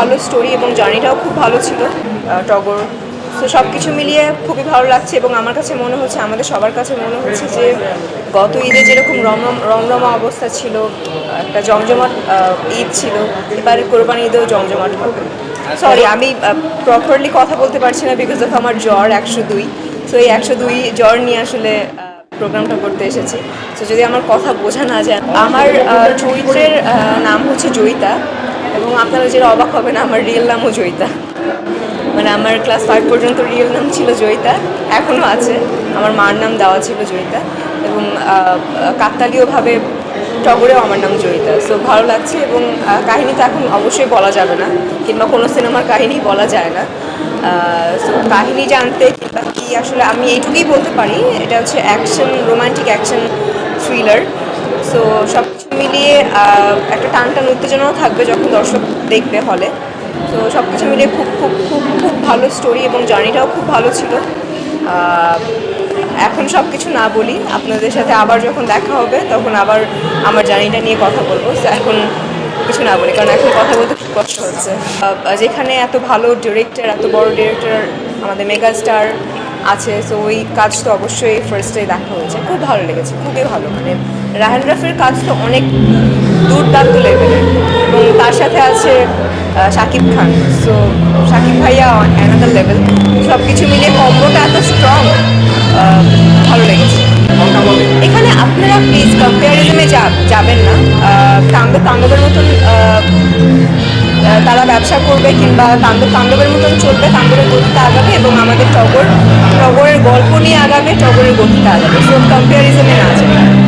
ভালো স্টোরি এবং জার্নিটাও খুব ভালো ছিল টগর। তো সব কিছু মিলিয়ে খুবই ভালো লাগছে এবং আমার কাছে মনে হচ্ছে, আমাদের সবার কাছে মনে হচ্ছে যে গত ঈদে যেরকম রমরম, রমরমা অবস্থা ছিল, একটা জমজমাট ঈদ ছিল, এবারে কোরবানি ঈদেও জমজমাট হবে। সরি আমি প্রপারলি কথা বলতে পারছি না বিকজ অফ আমার জ্বর একশো দুই। তো এই একশো দুই জ্বর নিয়ে আসলে প্রোগ্রামটা করতে এসেছি। তো যদি আমার কথা বোঝা না যায়, আমার চরিত্রের নাম হচ্ছে জয়িতা। এবং আপনারা যেটা অবাক হবেন, আমার রিয়েল নামও জয়িতা। মানে আমার ক্লাস ফাইভ পর্যন্ত রিয়েল নাম ছিল জয়িতা এখনও আছে। আমার মার নাম দেওয়া ছিল জয়িতা এবং কাকতালীয়ভাবে টগরেও আমার নাম জয়িতা। সো ভালো লাগছে এবং কাহিনী তো এখন অবশ্যই বলা যাবে না, কিংবা কোনো সিনেমার কাহিনী বলা যায় না। সো কাহিনী জানতে কিংবা কি আসলে আমি এইটুকুই বলতে পারি, এটা হচ্ছে action romantic action thriller so সব মিলিয়ে একটা টান টান উত্তেজনাও থাকবে যখন দর্শক দেখবে হলে। তো সব কিছু মিলিয়ে খুব খুব খুব খুব ভালো স্টোরি এবং জার্নিটাও খুব ভালো ছিল। এখন সব কিছু না বলি, আপনাদের সাথে আবার যখন দেখা হবে, তখন আবার আমার জার্নিটা নিয়ে কথা বলব। এখন কিছু না বলি, কারণ এখন কথা বলতে খুব কষ্ট হচ্ছে। যেখানে এত ভালো ডিরেক্টর এত বড় ডিরেক্টর আমাদের মেগা স্টার আছে সো ওই কাজ তো অবশ্যই ফার্স্টে দেখা হয়েছে। খুব ভালো লেগেছে, খুবই ভালো। মানে রাহান রাফের কাজ তো অনেক দুর্দান্ত লেভেলের এবং তার সাথে আছে শাকিব খান। সো শাকিব ভাইয়া অ্যানাদার লেভেল সব কিছু মিলিয়ে কম্বোটা এত স্ট্রং ভালো লেগেছে। এখানে আপনারা প্লিজ কম্পেয়ারিজমে যাবেন না। তাণ্ডব তাণ্ডবের মতন তারা ব্যবসা করবে কিংবা তাণ্ডব তাণ্ডবের মতন চলবে তাণ্ডবের গল্প নিয়ে আগাবে টগরের গতিতে আগাবে সব কম্পারিজনে না যাবে